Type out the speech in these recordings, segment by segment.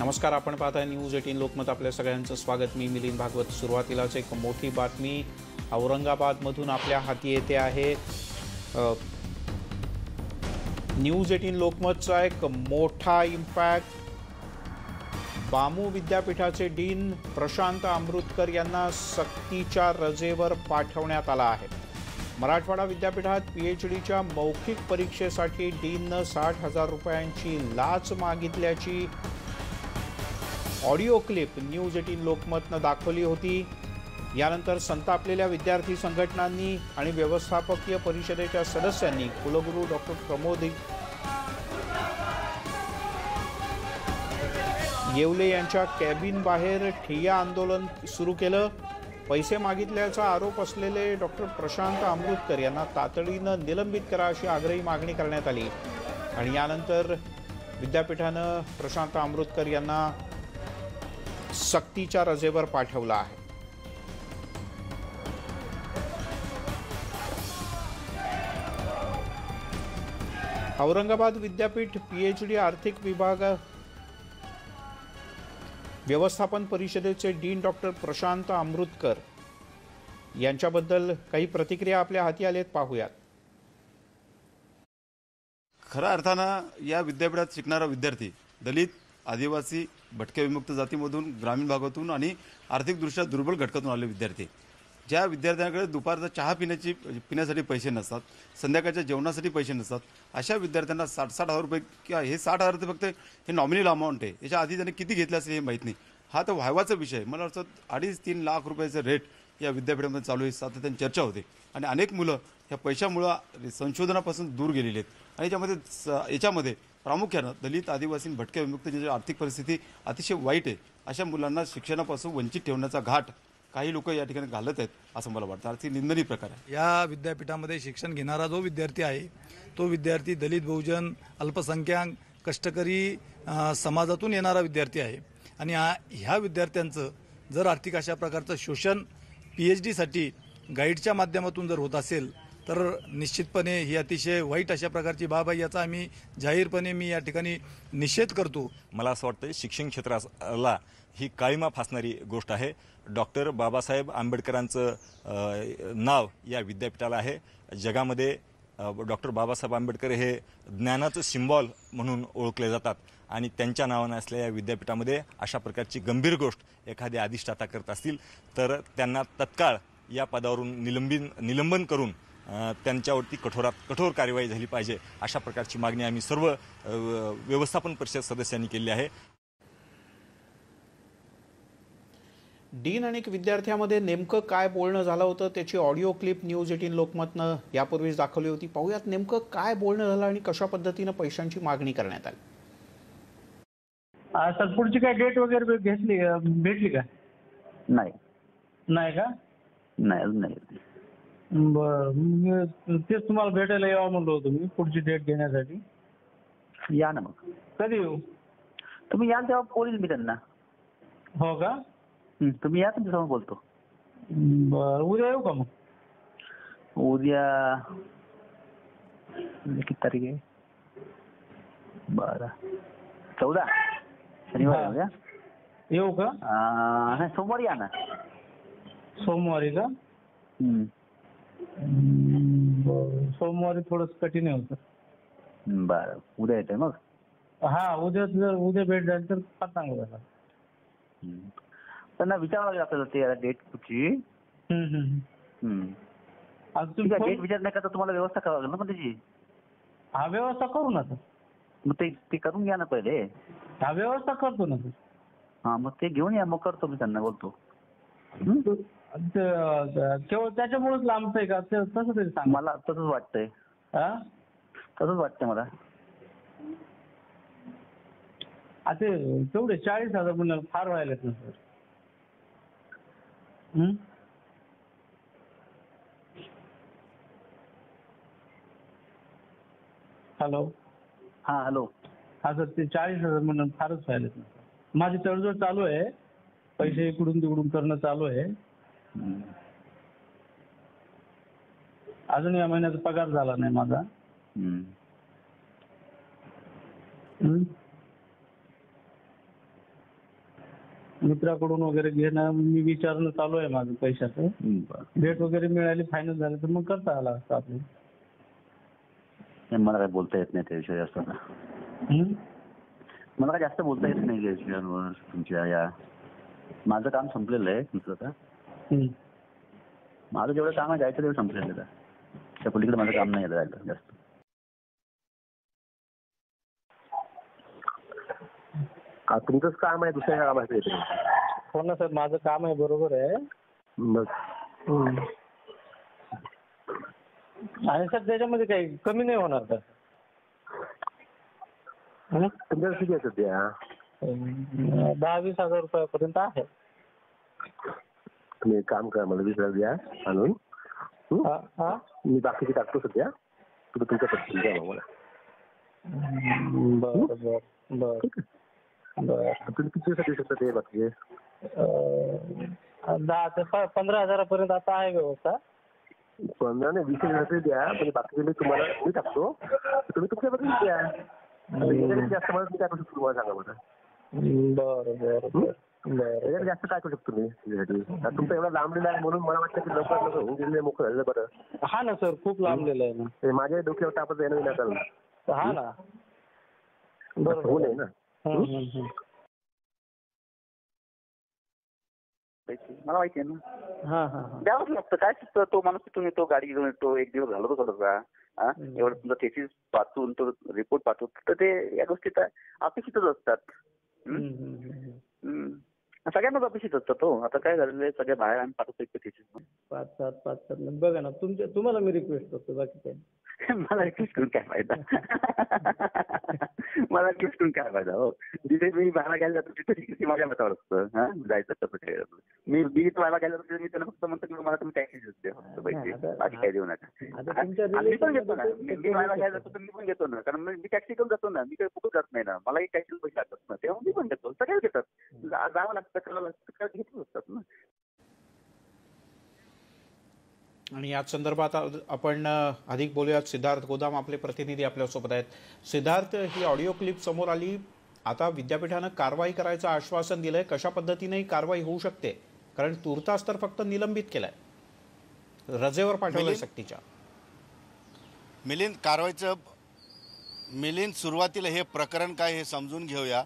नमस्कार आपण पाहताय न्यूज एटीन लोकमत आपल्या सगळ्यांचं स्वागत. मी मिलिंद भागवत. सुरुवातीलाच एक मोठी बातमी औरंगाबादमधून आपल्या हाती येते आहे. न्यूज एटीन लोकमतचा एक मोठा इम्पॅक्ट. बामू विद्यापीठाचे डीन प्रशांत अमृतकर यांना सक्तीच्या रजेवर पाठवण्यात आला आहे. मराठवाडा विद्यापीठात पी एच डीच्या मौखिक परीक्षेसाठी डीननं साठ हजार रुपयांची लाच मागितल्याची ऑडिओ क्लिप न्यूज एटीन लोकमतनं दाखवली होती. यानंतर संतापलेल्या विद्यार्थी संघटनांनी आणि व्यवस्थापकीय परिषदेच्या सदस्यांनी कुलगुरू डॉक्टर प्रमोद येवले यांच्या कॅबिन बाहेर ठिय्या आंदोलन सुरू केलं. पैसे मागितल्याचा आरोप असलेले डॉक्टर प्रशांत अमृतकर यांना तातडीनं निलंबित करा अशी आग्रही मागणी करण्यात आली. आणि यानंतर विद्यापीठानं प्रशांत अमृतकर यांना सक्तीच्या रजेवर पाठवला आहे. औरंगाबाद विद्यापीठ पीएच डी आर्थिक विभाग व्यवस्थापन परिषदेचे डीन डॉक्टर प्रशांत अमृतकर यांच्याबद्दल काही प्रतिक्रिया आपल्या हाती आलेत पाहूयात. खऱ्या अर्थानं या विद्यापीठात शिकणारा विद्यार्थी दलित आदिवासी भटक्या विमुक्त जातीमधून ग्रामीण भागातून आणि आर्थिकदृष्ट्या दुर्बल घटकातून आले विद्यार्थी. ज्या विद्यार्थ्यांकडे दुपारचा चहा पिण्याची म्हणजे पिण्यासाठी पैसे नसतात संध्याकाळच्या जेवणासाठी पैसे नसतात अशा विद्यार्थ्यांना साठ साठ हजार रुपये किंवा हे साठ हजार रुपये फक्त हे नॉमिनल अमाऊंट आहे. याच्या आधी त्यांनी किती घेतले असेल हे माहीत नाही. हा तर व्हायवाचा विषय मला वाटतं अडीच तीन लाख रुपयाचं रेट या विद्यापीठामध्ये चालू आहे. सातत्याने चर्चा होते. आणि अनेक मुलं ह्या पैशामुळं संशोधनापासून दूर गेलेली आहेत. आणि याच्यामध्ये स- याच्यामध्ये प्रामुख्यानं दलित आदिवासी भटक्या विमुक्त आर्थिक परिस्थिती अतिशय वाईट आहे अशा मुलांना शिक्षणापासून वंचित ठेवण्याचा घाट काही लोक या ठिकाणी घालत आहेत असं मला वाटतं. अर्थी निंदनीय प्रकार आहे. या विद्यापीठामध्ये शिक्षण घेणारा जो विद्यार्थी आहे तो विद्यार्थी दलित बहुजन अल्पसंख्याक कष्टकरी समाजातून येणारा विद्यार्थी आहे. आणि ह्या विद्यार्थ्यांचं जर आर्थिक अशा प्रकारचं शोषण पी एच डीसाठी गाईडच्या माध्यमातून जर होत असेल तर निश्चितपणे ही अतिशय वाईट अशा प्रकारची बाब आहे याचा आम्ही जाहीरपणे मी या ठिकाणी निषेध करतो. मला असं वाटतं शिक्षण क्षेत्राला ही काळीमा फासणारी गोष्ट आहे. डॉक्टर बाबासाहेब आंबेडकरांचं नाव या विद्यापीठाला आहे. जगामध्ये डॉक्टर बाबासाहेब आंबेडकर हे ज्ञानाचं सिम्बॉल म्हणून ओळखले जातात आणि त्यांच्या नावानं असलेल्या या विद्यापीठामध्ये अशा प्रकारची गंभीर गोष्ट एखाद्या अधिष्ठाता करत असतील तर त्यांना तत्काळ या पदावरून निलंबिन निलंबन करून त्यांच्यावरती कठोरात कठोर कार्यवाही झाली पाहिजे अशा प्रकारची मागणी आम्ही सर्व व्यवस्थापन परिषद सदस्यांनी केली आहे. डीन आणि विद्यार्थ्यामध्ये नेमकं काय बोलणं झालं होतं त्याची ऑडिओ क्लिप न्यूज एटीन लोकमतनं यापूर्वीच दाखवली होती. पाहूयात नेमकं काय बोलणं झालं आणि कशा पद्धतीनं पैशांची मागणी करण्यात आली. सर पुढची काय डेट वगैरे घेतली? भेटली का? नाही. नाही का? नाही नाही बरं. मी तेच तुम्हाला भेटायला यावं म्हणलो होतो मी पुढची डेट घेण्यासाठी. या ना मग. कधी येऊ? तुम्ही याल तेव्हा बोलील मी त्यांना. हो का? हं, तुम्ही या तुमच्यासमोर बोलतो. बरं. उद्या येऊ का मग? उद्या किती तारीख आहे? बरं. चौदा. शनिवार आहे. उद्या. येऊ का? अं, नाही सोमवारी या ना. सोमवारी का? हं. सोमवारी थोडंच कठीण आहे होतं. बरं उद्या येतोय मग? हा उद्या जर उद्या भेट झाली तर फार चांगलं झालं. त्यांना विचारावं लागेल आपल्याला ते डेट कुठची? हम्म, हम्म. हं. आज ठीक तुम्ही आहे डेट फोन- विचार नाही का तर तुम्हाला व्यवस्था करावं लागेल ना पण त्याची? हा व्यवस्था करू ना सर. मग ते ते करून घ्या ना पहिले. हा व्यवस्था करतो ना सर. हा मग ते घेऊन या मग करतो मी त्यांना बोलतो. केवळ त्याच्यामुळेच लांबतंय का? ते- तसं तरी सांग. मला तसंच वाटतंय. हा? तसंच वाटतंय मला. आ ते तेवढे चाळीस हजार म्हणलं फार व्हायलेत ना सर. हं? हॅलो? हा हॅलो. हा सर ते चाळीस हजार म्हणून फारच व्हायलेत ना सर. माझी तडजोड चालू आहे. पैसे इकडून तिकडून करणं चालू आहे. अजून या महिन्याचा पगार झाला नाही माझा हं. हं? मित्राकडून वगैरे घेणं मी विचारणं चालू आहे माझं पैशाचं. भेट वगैरे मिळाली फायनल झालं तर मग करता आला असता आपलं नाही, मला काय बोलता येत नाही त्याविषयी जास्त आता. हं? मला काय जास्त बोलता येत नाही या विषयांवर तुमच्या या माझं काम संपलेलं आहे तुमचं आता हं. माझं जेवढं काम आहे जायचं तेवढं संपलेलं आहे. त्या पलीकडे माझं काम नाही जायला जास्त का तुमचंच काम आहे दुसऱ्या कामाचं येते हो ना सर माझं काम आहे बरोबर आहे हं. आणि सर त्याच्यामध्ये काही कमी नाही होणार का हं? तुमच्याकडे किती आहे सध्या दहा वीस हजार रुपयापर्यंत आहे. तुम्ही एक काम करा मला वीस हजार द्या आणून. हं? हा हा. मी बाकीचे टाकतो सध्या. तुम्ही तुमच्या पद्धतीने द्या मला. बर बर बर. बर. तुम्ही किती दिवसात देऊ शकता ते बाकीचे? अं, दहा ते प- पंधरा हजारापर्यंत आता आहे व्यवस्था. पंधरा नाही वीस हजार तरी द्या. म्हणजे बाकीचे मी तुम्हाला मी टाकतो. तुम्ही तुमच्या पद्धतीने द्या आता जास्त मला मी काय करू शकतो तुम्हाला सांगा बरं. बर बर बर. बर. जास्त काय करू शकतो मी त्याच्यासाठी आता तुमचं एवढा लांबलेला आहे म्हणून मला वाटतं की लवकर लवकर होऊन गेलेलं मोकळं झालं बरं. हा ना सर खूप लांबलेलं आहे ना. हे माझ्या डोक्यावर टापत येणं विनाकारण हा ना. होऊ बरोबर नये ना. मला माहिती आहे ना. हा हा हा. द्यावंच लागतं. काय सुचतं? तो माणूस तिथून येतो गाडी घेऊन येतो एक दिवस घालवतो थोडासा हा? एवढं तुमचा थेसिस वाचून तो रिपोर्ट पाठवतो. तर ते या गोष्टी तर अपेक्षितच असतात. सगळ्यांनाच अपेक्षित असतात हो आता काय झालेलं आहे? सगळ्या बाहेर आम्ही पाठवतो पाच सात पाच सात. बघा ना तुमच्या तुम्हाला मी रिक्वेस्ट करतो बाकी काय नाही. मला रिक्वेस्ट करून काय फायदा? मला रिक्वेस्ट करून काय फायदा हो. जिथे मी बाहेर घ्यायला जातो तिथे तिथे माझ्या मतावर असतं हा? जायचं कसं काय मी मी बाहेर घ्यायला जातो तिथे मी त्यांना फक्त म्हणतो की मला तुम्ही टॅक्सी द्या फक्त पैसे. बाकी काय देऊ नका. मी पण घेतो ना. मी बाहेर घ्यायला जातो तर मी पण घेतो ना. कारण मी टॅक्सी करून जातो ना. मी काही कुठं जात नाही ना. मला एक टॅक्सी पैसे लागतात ना. तेव्हा मी पण घेतो. सगळेच घेतात. जावं लागतं करावं लागतं घेतच असतात ना. आणि याच संदर्भात आपण अधिक बोलूयात. सिद्धार्थ गोदाम आपले प्रतिनिधी आपल्यासोबत आहेत. सिद्धार्थ ही ऑडिओ क्लिप समोर आली. आता विद्यापीठानं कारवाई करायचं आश्वासन दिलंय. कशा पद्धतीने ही कारवाई होऊ शकते? कारण तुर्तास तर फक्त निलंबित केलंय. रजेवर पाठवलंय मिलिंद? सक्तीच्या. मिलिंद कारवाईचं मिलिंद सुरुवातीला हे प्रकरण काय हे समजून घेऊया.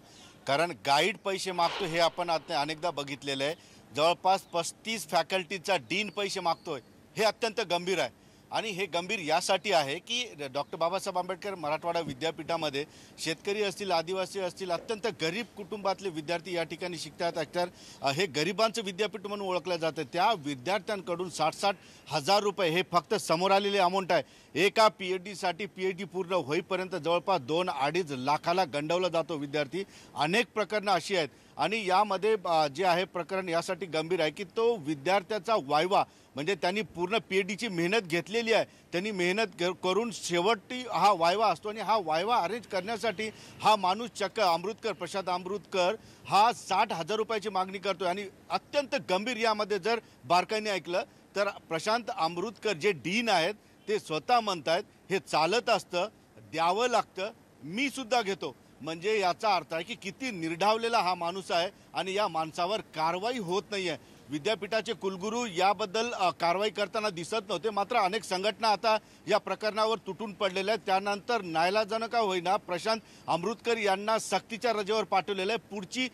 कारण गाईड पैसे मागतो हे आपण आता अनेकदा बघितलेलं आहे. जवळपास पस्तीस फॅकल्टीचा डीन पैसे मागतोय. हे अत्यंत गंभीर आहे. आणि हे गंभीर यासाठी आहे की डॉक्टर बाबासाहेब आंबेडकर मराठवाडा विद्यापीठामध्ये शेतकरी असतील आदिवासी असतील अत्यंत गरीब कुटुंबातले विद्यार्थी या ठिकाणी शिकतात. तर हे गरिबांचं विद्यापीठ म्हणून ओळखलं जातं. त्या विद्यार्थ्यांकडून साठ साठ हजार रुपये हे फक्त समोर आलेले अमाऊंट आहे. एका पी एच डीसाठी पी एच डी पूर्ण होईपर्यंत जवळपास दोन अडीच लाखाला गंडवला जातो विद्यार्थी. अनेक प्रकरणं अशी आहेत. आणि यामध्ये जे आहे प्रकरण यासाठी गंभीर आहे की तो विद्यार्थ्याचा वायवा म्हणजे त्यांनी पूर्ण पी एच डीची मेहनत घेतलेली आहे. त्यांनी मेहनत करून शेवटी हा वायवा असतो आणि हा वायवा अरेंज करण्यासाठी हा माणूस चक्क अमृतकर प्रसाद अमृतकर हा साठ हजार रुपयाची मागणी करतोय. आणि अत्यंत गंभीर यामध्ये जर बारकाईने ऐकलं तर प्रशांत अमृतकर जे डीन आहेत ते स्वतः म्हणतायत हे चालत असतं द्यावं लागतं मी सुद्धा घेतो. म्हणजे याचा अर्थ आहे की किती निर्ढावलेला हा माणूस आहे आणि या माणसावर कारवाई होत नाही आहे विद्यापीठाचे कुलगुरू याबद्दल कारवाई करताना दिसत नव्हते. मात्र अनेक संघटना आता या प्रकरणावर तुटून पडलेल्या आहेत. त्यानंतर नायलाजानं का होईना प्रशांत अमृतकर यांना सक्तीच्या रजेवर पाठवलेलं आहे. पुढची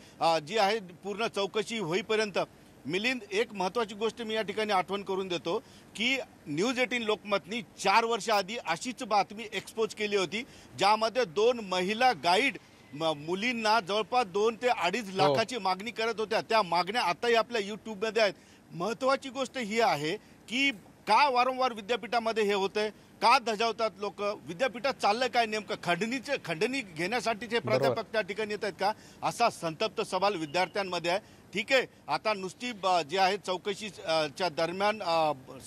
जी आहे पूर्ण चौकशी होईपर्यंत. मिलिंद एक महत्त्वाची गोष्ट मी या ठिकाणी आठवण करून देतो की न्यूज एटीन लोकमतनी चार वर्षाआधी अशीच बातमी एक्सपोज केली होती ज्यामध्ये दोन महिला गाईड मुलींना जवळपास दोन ते अडीच लाखाची मागणी करत होत्या. त्या मागण्या आताही आपल्या युट्यूबमध्ये आहेत. महत्वाची गोष्ट ही आहे की का वारंवार विद्यापीठामध्ये हे होतंय? का धजावतात लोक? विद्यापीठात चाललंय काय नेमकं? खंडणीचे खंडणी घेण्यासाठीचे प्राध्यापक त्या ठिकाणी येत आहेत का? असा संतप्त सवाल विद्यार्थ्यांमध्ये आहे. ठीक आहे. आता नुसती जी आहे चौकशी अ, च्या दरम्यान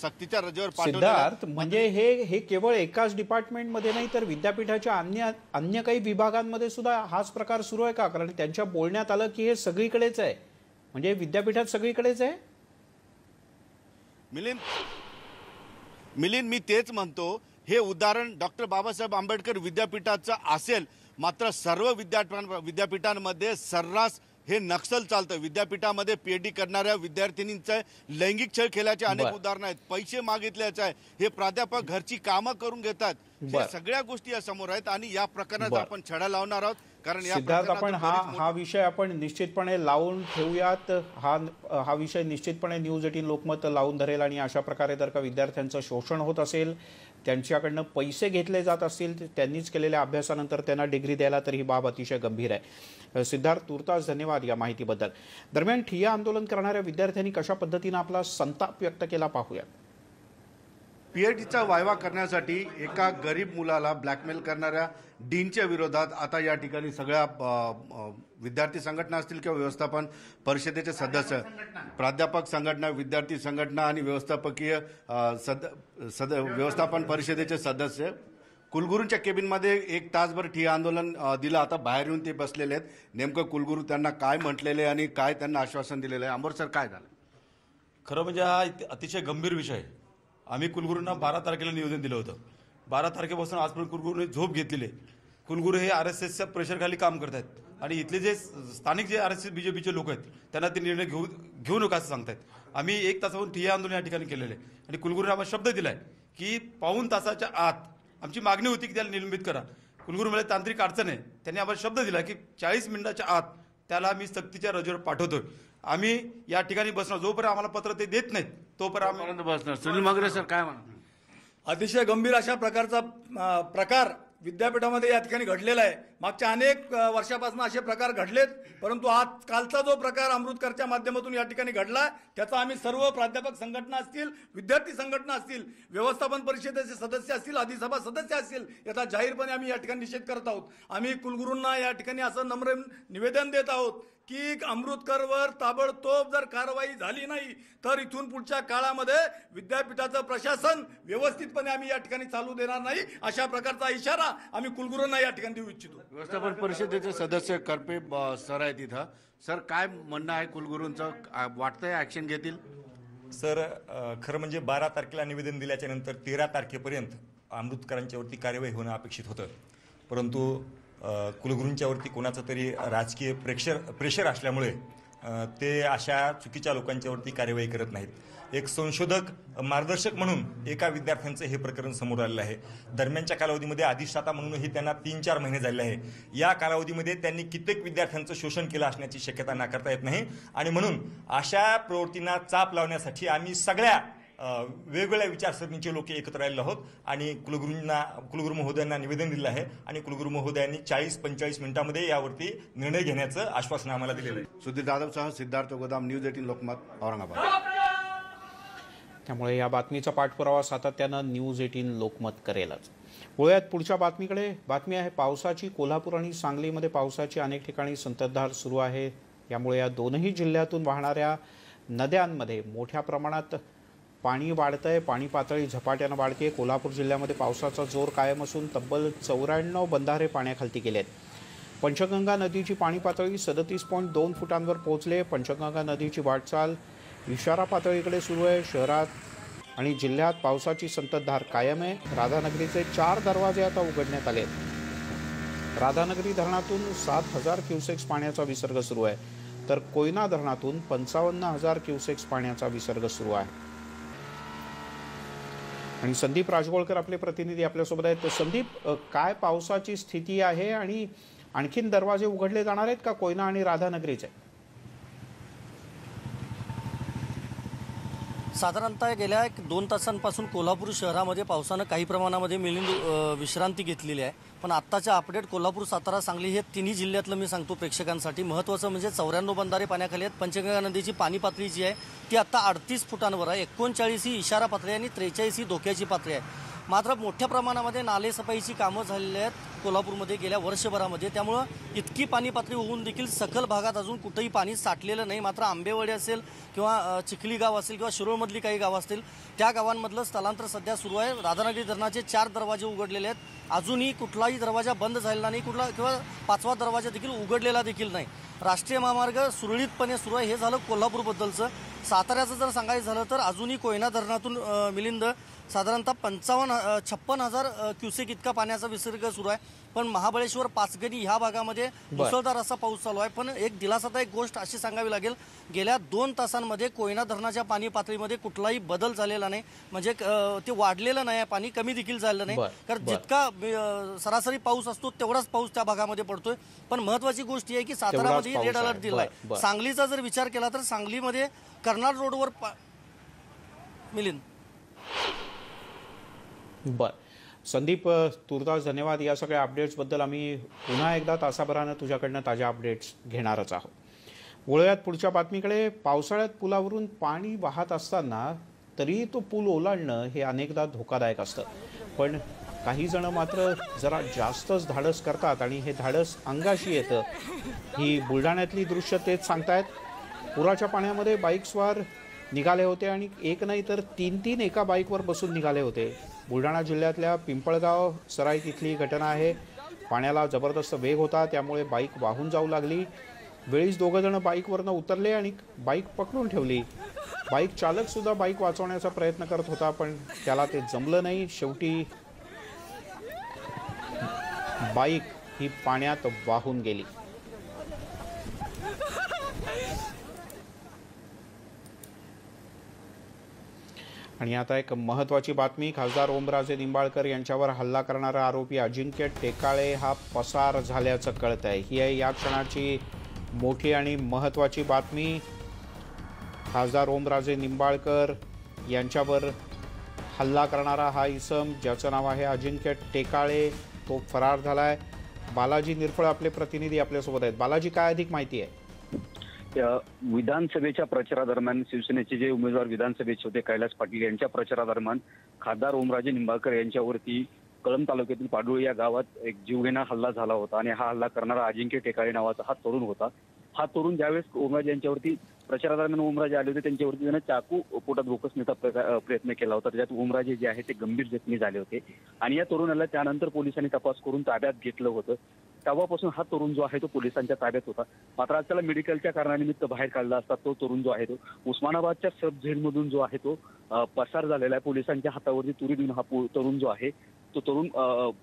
सक्तीच्या रजेवर. सिद्धार्थ म्हणजे हे हे केवळ एकाच डिपार्टमेंटमध्ये नाही तर विद्यापीठाच्या अन्य अन्य काही विभागांमध्ये सुद्धा हाच प्रकार सुरू आहे का? कारण त्यांच्या बोलण्यात आलं की हे सगळीकडेच आहे. म्हणजे विद्यापीठात सगळीकडेच आहे? मिलिंद मिलिंद मी तेच म्हणतो. हे उदाहरण डॉक्टर बाबासाहेब आंबेडकर विद्यापीठाचं असेल मात्र सर्व विद्यापीठां विद्यापीठांमध्ये सर्रास हे नक्षल चालतं विद्यापीठामध्ये पीएचडी करणाऱ्या विद्यार्थिनींचं लैंगिक छळ खेळाचे अनेक. उदाहरणं आहेत पैसे मागितल्याचे आहे हे प्राध्यापक घरची कामं करून घेतात बरं. सगळ्या गोष्टी या समोर आहेत आणि या प्रकरणात. आपण छडा लावणार आहोत कारण या सिद्धार्थ आपण हा हा विषय आपण निश्चितपणे लावून ठेवूयात हा हा विषय निश्चितपणे न्यूज एटीन लोकमत लावून धरेल आणि अशा प्रकारे जर का विद्यार्थ्यांचं शोषण होत असेल त्यांच्याकडनं पैसे घेतले जात असतील त्यांनीच केलेल्या अभ्यासानंतर त्यांना डिग्री द्यायला तर ही बाब अतिशय गंभीर आहे. सिद्धार्थ तुर्तास धन्यवाद या माहितीबद्दल. दरम्यान ठिय्या आंदोलन करणाऱ्या विद्यार्थ्यांनी कशा पद्धतीनं आपला संताप व्यक्त केला पाहूयात. पीएचडीचा वायवा करण्यासाठी एका गरीब मुलाला ब्लॅकमेल करणाऱ्या डीनच्या विरोधात आता या ठिकाणी सगळ्या विद्यार्थी संघटना असतील किंवा व्यवस्थापन परिषदेचे सदस्य प्राध्यापक संघटना. विद्यार्थी संघटना आणि व्यवस्थापकीय सद सद व्यवस्थापन परिषदेचे सदस्य. कुलगुरूंच्या केबिनमध्ये एक तासभर ठिय्या आंदोलन दिलं. आता बाहेर येऊन ते बसलेले आहेत. नेमकं कुलगुरू त्यांना काय म्हटलेले आणि काय त्यांना आश्वासन दिलेलं आहे? अंबर सर काय झालं? खरं म्हणजे हा अतिशय गंभीर विषय आहे. आम्ही कुलगुरूंना बारा तारखेला निवेदन दिलं होतं. बारा तारखेपासून आजपर्यंत कुलगुरूने झोप घेतलेली आहे. कुलगुरू हे आर एस एसच्या प्रेशरखाली काम करत आहेत. आणि इथले जे स्थानिक जे R S S B J पीचे लोक आहेत त्यांना ते निर्णय घेऊ घेऊ नका असं सांगतायत. आम्ही एक तासाहून ठिय्या आंदोलन या ठिकाणी केलेलं आहे. आणि कुलगुरूने आम्हाला शब्द दिलाय की पाऊन तासाच्या आत आमची मागणी होती की त्याला निलंबित करा. कुलगुरू मला तांत्रिक अडचण आहे. त्यांनी आम्हाला शब्द दिला की चाळीस मिनिटाच्या आत त्याला आम्ही सक्तीच्या रजेवर पाठवतोय. आम्ही या ठिकाणी बसणार. जोपर्यंत आम्हाला पत्र ते देत नाहीत तोपर्यंत आम्ही बसणार. सुनील मागरे सर काय म्हणा अतिशय गंभीर अशा प्रकारचा प्रकार विद्यापीठामध्ये या ठिकाणी घडलेला आहे. मागच्या अनेक वर्षापासून असे प्रकार घडलेत परंतु आज कालचा जो प्रकार अमृतकरच्या माध्यमातून या ठिकाणी घडला त्याचा आम्ही सर्व प्राध्यापक संघटना असतील विद्यार्थी संघटना असतील व्यवस्थापन परिषदेचे सदस्य असतील अधिसभा सदस्य असतील याचा जाहीरपणे आम्ही या ठिकाणी निषेध करत आहोत. आम्ही कुलगुरूंना या ठिकाणी असं नम्र निवेदन देत आहोत. की अमृतकरवर ताबडतोब जर कारवाई झाली नाही तर इथून पुढच्या काळामध्ये विद्यापीठाचं प्रशासन व्यवस्थितपणे आम्ही या ठिकाणी चालू देणार नाही अशा प्रकारचा इशारा आम्ही कुलगुरूंना या ठिकाणी देऊ इच्छितो. व्यवस्थापन परिषदेचे सदस्य करपे ब- सर आहेत इथं. सर काय म्हणणं आहे कुलगुरूंचं? वाटतंय ऍक्शन घेतील? सर खरं म्हणजे बारा तारखेला निवेदन दिल्याच्या नंतर तेरा तारखेपर्यंत आंबेडकरांच्यावरती कार्यवाही होणं अपेक्षित होतं. परंतु कुलगुरूंच्यावरती कोणाचं तरी राजकीय प्रेक्षर प्रेशर असल्यामुळे ते अशा चुकीच्या लोकांच्यावरती कार्यवाही करत नाहीत. एक संशोधक मार्गदर्शक म्हणून एका विद्यार्थ्यांचं हे प्रकरण समोर आलेलं आहे. दरम्यानच्या कालावधीमध्ये अधिष्ठाता म्हणूनही त्यांना तीन चार महिने झाले आहे. या कालावधीमध्ये त्यांनी कित्येक विद्यार्थ्यांचं शोषण केलं असण्याची शक्यता नाकारता येत नाही. आणि म्हणून अशा प्रवृत्तींना चाप लावण्यासाठी आम्ही सगळ्या वेगवेगळ्या विचारसरणीचे लोक एकत्र आलेले आहोत आणि कुलगुरूंना कुलगुरू महोदयांना निवेदन दिलं आहे आणि कुलगुरू महोदयांनी चाळीस पंचेचाळीस मिनिटांमध्ये यावरती निर्णय घेण्याचं आश्वासन आम्हाला दिलेलं आहे. सुधीर जाधवसह सिद्धार्थ गोदाम न्यूज एटीन लोकमत औरंगाबाद. त्यामुळे या बातमीचा पाठपुरावा सातत्यानं न्यूज एटीन लोकमत करेलच. वळूयात पुढच्या बातमीकडे बातमी आहे पावसाची कोल्हापूर आणि सांगलीमध्ये पावसाची अनेक ठिकाणी संततधार सुरू आहे. यामुळे या दोनही जिल्ह्यातून वाहणाऱ्या नद्यांमध्ये मोठ्या प्रमाणात पाणी वाढतंय पाणी पातळी झपाट्यानं वाढते. कोल्हापूर जिल्ह्यामध्ये पावसाचा जोर कायम असून तब्बल चौऱ्याण्णव बंधारे पाण्याखालती गेले आहेत पंचगंगा नदीची पाणी पातळी सदतीस पॉईंट दोन फुटांवर पोहोचले. पंचगंगा नदीची वाटचाल इशारा पातळीकडे सुरू आहे. शहरात आणि जिल्ह्यात पावसाची संततधार कायम आहे. राधानगरीचे चार दरवाजे आता उघडण्यात आले आहेत राधानगरी धरणातून सात हजार क्युसेक्स पाण्याचा विसर्ग सुरू आहे. तर कोयना धरणातून पंचावन्न हजार क्युसेक्स पाण्याचा विसर्ग सुरू आहे. आणि संदीप राजगोळकर आपले प्रतिनिधी आपल्यासोबत आहेत. तर संदीप काय पावसाची स्थिती आहे आणि आणखीन दरवाजे उघडले जाणार आहेत का कोयना आणि राधानगरीचे? साधारणतः गेल्या एक दोन तासांपासून कोल्हापूर शहरामध्ये पावसानं काही प्रमाणामध्ये मिलिंद विश्रांती घेतलेली आहे. पण आत्ताच्या अपडेट कोल्हापूर सातारा सांगली हे तिन्ही जिल्ह्यातलं मी सांगतो प्रेक्षकांसाठी. महत्त्वाचं म्हणजे चौऱ्याण्णव बंधारे पाण्याखाली आहेत. पंचगंगा नदीची पाणी पातळी जी आहे ती आत्ता अडतीस फुटांवर आहे. एकोणचाळीस ही इशारा पातळी आहे आणि त्रेचाळीस ही धोक्याची पातळी आहे. मात्र मोठ्या प्रमाणामध्ये नालेसफाईची कामं झालेली आहेत कोल्हापूरमध्ये गेल्या वर्षभरामध्ये. त्यामुळं इतकी पाणी पातळी होऊन देखील सखल भागात अजून कुठंही पाणी साठलेलं नाही. मात्र आंबेवाडी असेल किंवा चिखली गाव असेल किंवा शिरोळमधली काही गावं असतील त्या गावांमधलं स्थलांतर सध्या सुरू आहे. राधानगरी धरणाचे चार दरवाजे उघडलेले आहेत. अजूनही कुठलाही दरवाजा बंद झालेला नाही. कुठला किंवा पाचवा दरवाजा देखील उघडलेला देखील नाही. राष्ट्रीय महामार्ग सुरळीतपणे सुरू आहे. हे झालं कोल्हापूरबद्दलचं. साताऱ्याचं जर सांगायचं झालं तर अजूनही कोयना धरणातून मिलिंद साधारणतः पंचावन्न छप्पन हजार क्युसेक इतका पाण्याचा विसर्ग सुरू आहे. पण महाबळेश्वर पाचगणी ह्या भागामध्ये मुसळधार असा पाऊस चालू आहे. पण एक दिलासादायक गोष्ट अशी सांगावी लागेल गेल्या दोन तासांमध्ये कोयना धरणाच्या पाणी पातळीमध्ये कुठलाही बदल झालेला नाही. म्हणजे ते वाढलेलं नाही आहे पाणी कमी देखील झालं नाही. कारण. जितका सरासरी पाऊस असतो तेवढाच पाऊस त्या भागामध्ये पडतोय. पण महत्वाची गोष्ट ही आहे की सातारामध्ये रेड आहे. अलर्ट दिलाय. बरं, बरं. सांगलीचा जर विचार केला तर सांगलीमध्ये कर्नाल रोडवर मिलिंद. बरं. संदीप तुर्तास धन्यवाद. या सगळ्या अपडेट्सबद्दल आम्ही पुन्हा एकदा तासाभरानं तुझ्याकडनं ताज्या अपडेट्स घेणारच आहोत. वळूयात पुढच्या बातमीकडे. पावसाळ्यात पुलावरून पाणी वाहत असताना तरीही तो पूल ओलांडणं हे अनेकदा धोकादायक असतं. पण काही जण मात्र जरा जास्तच धाडस करतात आणि हे धाडस अंगाशी येतं. ही बुलढाण्यातली दृश्य तेच सांगतायत. पुराच्या पाण्यामध्ये बाईकस्वार निघाले होते आणि एक नाही तर तीन तीन एका बाईकवर बसून निघाले होते. बुलढाणा जिल्ह्यातल्या पिंपळगाव सराई तिथली घटना आहे. पाण्याला जबरदस्त वेग होता त्यामुळे बाईक वाहून जाऊ लागली. वेळीच दोघंजणं बाईकवरनं उतरले आणि बाईक पकडून ठेवली. बाईक चालकसुद्धा बाईक वाचवण्याचा प्रयत्न करत होता पण त्याला ते जमलं नाही. शेवटी बाईक ही पाण्यात वाहून गेली. आणि आता एक महत्त्वाची बातमी खासदार ओमराजे निंबाळकर यांच्यावर हल्ला करणारा आरोपी अजिंक्य टेकाळे हा पसार झाल्याचं कळत आहे ही आहे या क्षणाची मोठी आणि महत्त्वाची बातमी. खासदार ओमराजे निंबाळकर यांच्यावर हल्ला करणारा हा इसम ज्याचं नाव आहे अजिंक्य टेकाळे तो फरार झाला आहे बालाजी निरफळ आपले प्रतिनिधी आपल्यासोबत आहेत. बालाजी काय अधिक माहिती आहे? विधानसभेच्या प्रचारादरम्यान शिवसेनेचे जे उमेदवार विधानसभेचे होते कैलास पाटील यांच्या प्रचारादरम्यान खासदार ओमराजे निंबाळकर यांच्यावरती कळंब तालुक्यातील पाडुळे या गावात एक जीवघेणा हल्ला झाला होता आणि हा हल्ला करणारा अजिंक्य टेकाळे नावाचा हा तरुण होता. हा तरुण ज्यावेळेस ओमराजे यांच्यावरती प्रचारादरम्यान ओमराजे आले होते. त्यांच्यावरती त्यानं चाकू पोटात प्रका- प्रयत्न केला होता. त्याच्यात ओमराजे जे आहे ते गंभीर जखमी झाले होते. आणि या तरुणाला त्यानंतर पोलिसांनी तपास करून ताब्यात घेतलं होतं. तेव्हापासून हा तरुण जो आहे तो पोलिसांच्या ताब्यात होता. मात्र आज त्याला मेडिकलच्या कारणानिमित्त बाहेर काढला असता तो तरुण जो आहे तो उस्मानाबादच्या सब जेलमधून जो आहे तो पसार झालेला आहे. पोलिसांच्या हातावरती तुरी देऊन हा तरुण जो आहे तो तरुण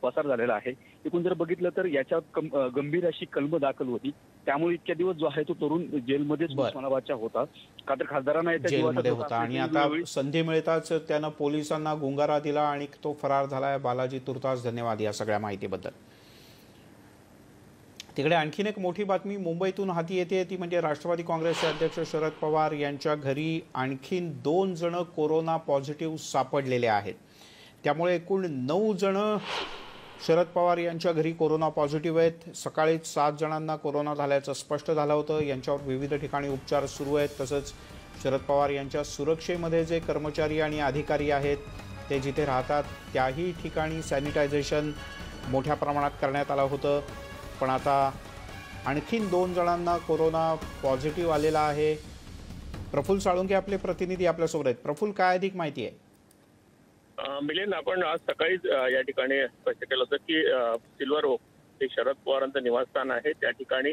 पसार झालेला आहे. एकूण जर बघितलं तर याच्यात गंभीर अशी कलम दाखल होती. त्यामुळे इतक्या दिवस जो आहे तो तरुण जेलमध्येच बरं. उस्मानाबादच्या होता का तर खासदारांना जेलमध्ये होता. आणि आता संधी मिळताच त्यानं पोलिसांना गुंगारा दिला आणि तो फरार झालाय. बालाजी तुर्तास धन्यवाद या सगळ्या माहितीबद्दल. तिकडे आणखीन एक मोठी बातमी. मुंबईतून हाती येते ती म्हणजे राष्ट्रवादी काँग्रेसचे अध्यक्ष शरद पवार यांच्या घरी आणखीन दोन जण कोरोना पॉझिटिव्ह सापडलेले आहेत. त्यामुळे एकूण नऊ जण शरद पवार यांच्या घरी कोरोना पॉझिटिव्ह आहेत. सकाळीच सात जणांना कोरोना झाल्याचं स्पष्ट झालं होतं. यांच्यावर विविध ठिकाणी उपचार सुरू आहेत. तसंच शरद पवार यांच्या सुरक्षेमध्ये जे कर्मचारी आणि अधिकारी आहेत ते जिथे राहतात त्याही ठिकाणी सॅनिटायझेशन मोठ्या प्रमाणात करण्यात आलं होतं. पण आता आणखीन दोन जणांना कोरोना पॉझिटिव्ह आलेला आहे. प्रफुल्ल साळुंके आपले प्रतिनिधी आपल्यासोबत आहेत. प्रफुल्ल काय अधिक माहिती आहे? मिलिंद आपण आज सकाळीच या ठिकाणी स्पष्ट केलं होतं की सिल्वर ओक हे शरद पवारांचं निवासस्थान आहे. त्या ठिकाणी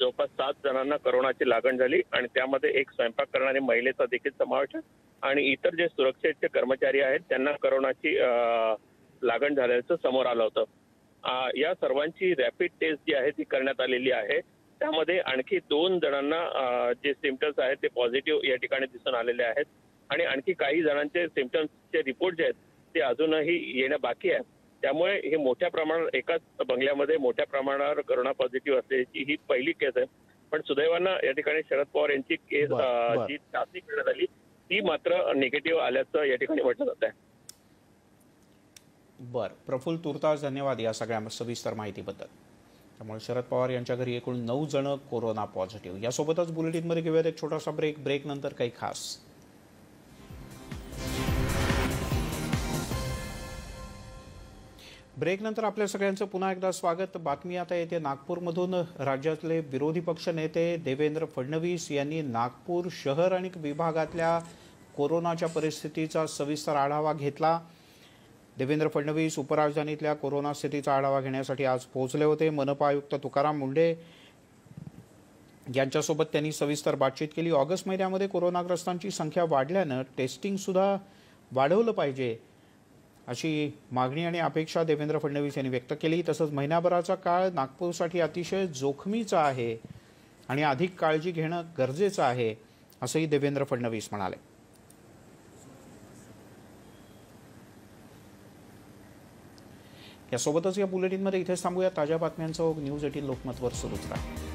जवळपास सात जणांना करोनाची लागण झाली आणि त्यामध्ये एक स्वयंपाक करणारी महिलेचा देखील समावेश आहे. आणि इतर जे सुरक्षेचे कर्मचारी आहेत त्यांना करोनाची लागण झाल्याचं समोर आलं होतं. या सर्वांची रॅपिड टेस्ट जी आहे ती करण्यात आलेली आहे. त्यामध्ये आणखी दोन जणांना जे सिमटम्स आहेत ते पॉझिटिव्ह या ठिकाणी दिसून आलेले आहेत. आणि आणखी काही जणांचे सिमटम्सचे रिपोर्ट जे आहेत ते अजूनही येणं बाकी आहे. त्यामुळे हे मोठ्या प्रमाणावर एकाच बंगल्यामध्ये मोठ्या प्रमाणावर करोना पॉझिटिव्ह असल्याची ही पहिली केस आहे. पण सुदैवानं या ठिकाणी शरद पवार यांची केस. जी चाचणी करण्यात आली ती मात्र निगेटिव्ह आल्याचं या ठिकाणी म्हटलं जात आहे. बर. प्रफुल्ल तुर्तास धन्यवाद या सगळ्या सविस्तर माहितीबद्दल. त्यामुळे शरद पवार यांच्या घरी एकूण नऊ जण कोरोना पॉझिटिव्ह यासोबतच बुलेटिनमध्ये घेऊयात एक छोटासा ब्रेक ब्रेक नंतर काही खास. ब्रेक नंतर आपल्या सगळ्यांचं पुन्हा एकदा स्वागत. बातमी आता येते नागपूरमधून. राज्यातले विरोधी पक्ष नेते देवेंद्र फडणवीस यांनी नागपूर शहर आणि विभागातल्या कोरोनाच्या परिस्थितीचा सविस्तर आढावा घेतला. देवेंद्र फडणवीस उपराजधानीतल्या कोरोना स्थितीचा आढावा घेण्यासाठी आज पोहोचले होते. मनपा आयुक्त तुकाराम मुंडे यांच्यासोबत त्यांनी सविस्तर बातचीत केली. ऑगस्ट महिन्यामध्ये कोरोनाग्रस्तांची संख्या वाढल्यानं टेस्टिंगसुद्धा वाढवलं पाहिजे. अशी मागणी आणि अपेक्षा देवेंद्र फडणवीस यांनी व्यक्त केली. तसंच महिनाभराचा काळ नागपूरसाठी अतिशय जोखमीचा आहे आणि अधिक काळजी घेणं गरजेचं आहे असंही देवेंद्र फडणवीस म्हणाले. यासोबतच या बुलेटिनमध्ये इथेच थांबूया. ताज्या बातम्यांचं न्यूज एटीन लोकमतवर सुरूच राहा